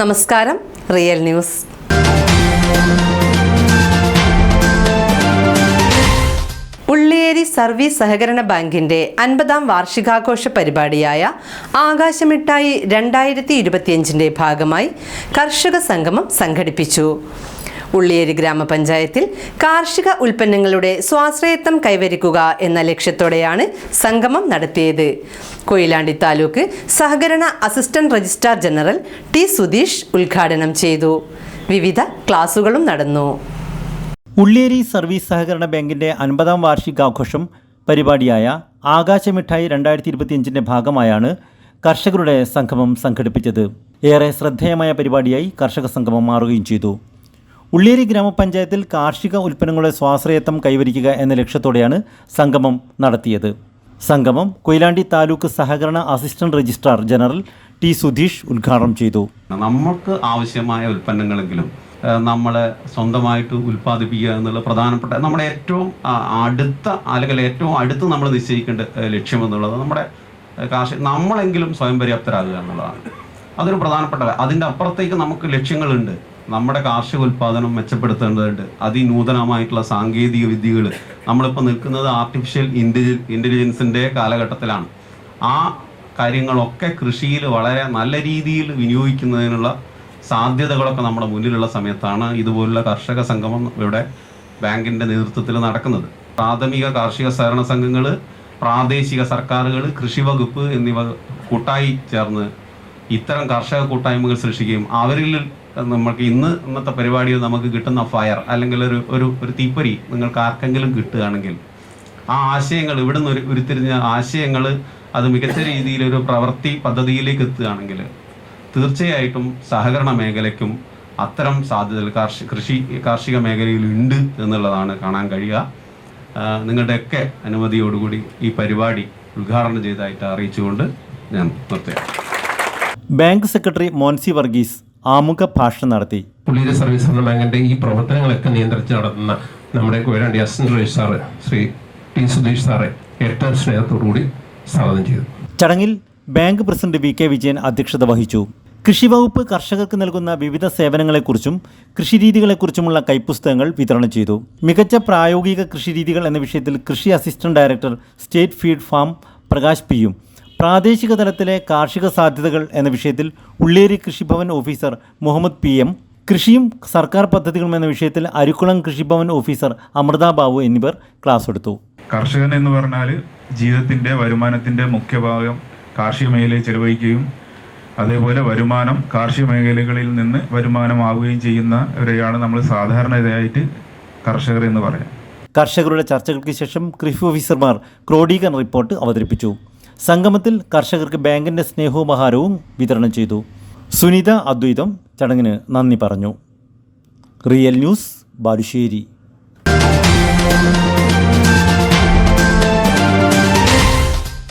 നമസ്കാരം real news. Ulliyeri service സഹകരണ ബാങ്കിന്റെ അൻപതാം വാർഷികാഘോഷ പരിപാടിയായ ആകാശമിട്ടായി രണ്ടായിരത്തി ഇരുപത്തിയഞ്ചിന്റെ ഭാഗമായി കർഷക സംഗമം സംഘടിപ്പിച്ചു. ഉള്ളിയേരി ഗ്രാമപഞ്ചായത്തിൽ കാർഷിക ഉൽപ്പന്നങ്ങളുടെ സ്വാശ്രയത്വം കൈവരിക്കുക എന്ന ലക്ഷ്യത്തോടെയാണ് സംഗമം നടത്തിയത്. കൊയിലാണ്ടി താലൂക്ക് സഹകരണ assistant registrar general T Sudheesh ഉദ്ഘാടനം ചെയ്തു. വിവിധ ക്ലാസുകളും നടന്നു. ഉള്ളിയേരി സർവീസ് സഹകരണ ബാങ്കിന്റെ അൻപതാം വാർഷികാഘോഷം പരിപാടിയായ ആകാശമിഠായി രണ്ടായിരത്തി ഇരുപത്തിയഞ്ചിന്റെ ഭാഗമായാണ് കർഷകരുടെ സംഗമം സംഘടിപ്പിച്ചത്. ഏറെ ശ്രദ്ധേയമായ പരിപാടിയായി കർഷക സംഗമം മാറുകയും ചെയ്തു. ഉള്ളിയേരി ഗ്രാമപഞ്ചായത്തിൽ കാർഷിക ഉൽപ്പന്നങ്ങളുടെ സ്വാശ്രയത്വം കൈവരിക്കുക എന്ന ലക്ഷ്യത്തോടെയാണ് സംഗമം നടത്തിയത്. സംഗമം കൊയിലാണ്ടി താലൂക്ക് സഹകരണ assistant registrar general T Sudheesh ഉദ്ഘാടനം ചെയ്തു. നമുക്ക് ആവശ്യമായ ഉൽപ്പന്നങ്ങളെങ്കിലും നമ്മൾ സ്വന്തമായിട്ട് ഉൽപ്പാദിപ്പിക്കുക എന്നുള്ള പ്രധാനപ്പെട്ട നമ്മുടെ ഏറ്റവും അടുത്ത അല്ലെങ്കിൽ ഏറ്റവും അടുത്ത് നമ്മൾ നിശ്ചയിക്കേണ്ട ലക്ഷ്യം എന്നുള്ളത് നമ്മുടെ കാർഷിക നമ്മളെങ്കിലും സ്വയം പര്യാപ്തരാകുക എന്നുള്ളതാണ്. അതൊരു പ്രധാനപ്പെട്ട അതിന്റെ അപ്പുറത്തേക്ക് നമുക്ക് ലക്ഷ്യങ്ങളുണ്ട്. നമ്മുടെ കാർഷിക ഉൽപ്പാദനം മെച്ചപ്പെടുത്തേണ്ടതുണ്ട്. അതിനൂതനമായിട്ടുള്ള സാങ്കേതിക വിദ്യകൾ നമ്മളിപ്പോൾ നിൽക്കുന്നത് ആർട്ടിഫിഷ്യൽ ഇന്റലി ഇന്റലിജൻസിന്റെ കാലഘട്ടത്തിലാണ്. ആ കാര്യങ്ങളൊക്കെ കൃഷിയിൽ വളരെ നല്ല രീതിയിൽ വിനിയോഗിക്കുന്നതിനുള്ള സാധ്യതകളൊക്കെ നമ്മുടെ മുന്നിലുള്ള സമയത്താണ് ഇതുപോലുള്ള കർഷക സംഗമം ഇവിടെ ബാങ്കിന്റെ നേതൃത്വത്തിൽ നടക്കുന്നത്. പ്രാഥമിക കാർഷിക സഹകരണ സംഘങ്ങൾ പ്രാദേശിക സർക്കാരുകൾ കൃഷി വകുപ്പ് എന്നിവ കൂട്ടായി ചേർന്ന് ഇത്തരം കർഷക കൂട്ടായ്മകൾ സൃഷ്ടിക്കുകയും അവരിൽ നമുക്ക് ഇന്ന് ഇന്നത്തെ പരിപാടിയിൽ നമുക്ക് കിട്ടുന്ന ഫയർ അല്ലെങ്കിൽ ഒരു ഒരു ഒരു തീപ്പൊരി നിങ്ങൾക്ക് ആർക്കെങ്കിലും കിട്ടുകയാണെങ്കിൽ ആ ആശയങ്ങൾ ഇവിടെ നിന്ന് ഒരു ഉരുത്തിരിഞ്ഞ ആശയങ്ങൾ അത് മികച്ച രീതിയിൽ ഒരു പ്രവൃത്തി പദ്ധതിയിലേക്ക് എത്തുകയാണെങ്കിൽ തീർച്ചയായിട്ടും സഹകരണ മേഖലയ്ക്കും അത്തരം സാധ്യതകൾ കാർഷിക കൃഷി കാർഷിക മേഖലയിൽ ഉണ്ട് എന്നുള്ളതാണ് കാണാൻ കഴിയുക. നിങ്ങളുടെയൊക്കെ അനുമതിയോടുകൂടി ഈ പരിപാടി ഉദ്ഘാടനം ചെയ്തതായിട്ട് അറിയിച്ചുകൊണ്ട് ഞാൻ നിർത്തുകയാണ്. ബാങ്ക് സെക്രട്ടറി മോൻസി വർഗീസ് ആമുഖ ഭാഷണം നടത്തി. പുള്ളിയുടെ സർവീസ് ബാങ്കിന്റെ ഈ പ്രവർത്തനങ്ങളൊക്കെ നിയന്ത്രിച്ച് നടത്തുന്ന നമ്മുടെ Koyilandy assistant sir Shri T Sudheesh സാറെ ഏറ്റവും സ്നേഹത്തോടുകൂടി സ്വാഗതം ചെയ്തു. ചടങ്ങിൽ bank president V K Vijayan അധ്യക്ഷത വഹിച്ചു. കൃഷിവകുപ്പ് കർഷകർക്ക് നൽകുന്ന വിവിധ സേവനങ്ങളെക്കുറിച്ചും കൃഷിരീതികളെക്കുറിച്ചുമുള്ള കൈപ്പുസ്തകങ്ങൾ വിതരണം ചെയ്തു. മികച്ച പ്രായോഗിക കൃഷിരീതികൾ എന്ന വിഷയത്തിൽ കൃഷി assistant director state feed farm Prakash പിയും പ്രാദേശിക തലത്തിലെ കാർഷിക സാധ്യതകൾ എന്ന വിഷയത്തിൽ ഉള്ളേരി കൃഷിഭവൻ ഓഫീസർ മുഹമ്മദ് പി എം കൃഷിയും സർക്കാർ പദ്ധതികളും എന്ന വിഷയത്തിൽ അരിക്കുളം കൃഷിഭവൻ ഓഫീസർ അമൃത ബാബു എന്നിവർ ക്ലാസ് എടുത്തു. കർഷകൻ എന്ന് പറഞ്ഞാൽ ജീവിതത്തിന്റെ വരുമാനത്തിന്റെ മുഖ്യഭാഗം കാർഷിക മേഖലയിൽ ചെലവഴിക്കുകയും അതേപോലെ വരുമാനം കാർഷിക മേഖലകളിൽ നിന്ന് വരുമാനമാവുകയും ചെയ്യുന്ന ചെയ്യുന്നവരെയാണ് നമ്മൾ സാധാരണയായിട്ട് കർഷകർ എന്ന് പറയാം. കർഷകരുടെ ചർച്ചകൾക്ക് ശേഷം കൃഷി ഓഫീസർമാർ ക്രോഡീകരണ റിപ്പോർട്ട് അവതരിപ്പിച്ചു. സംഗമത്തിൽ കർഷകർക്ക് ബാങ്കിന്റെ സ്നേഹോപഹാരവും വിതരണം ചെയ്തു. സുനിത അദ്വൈതം ചടങ്ങിന് നന്ദി പറഞ്ഞു. Real news Balussery.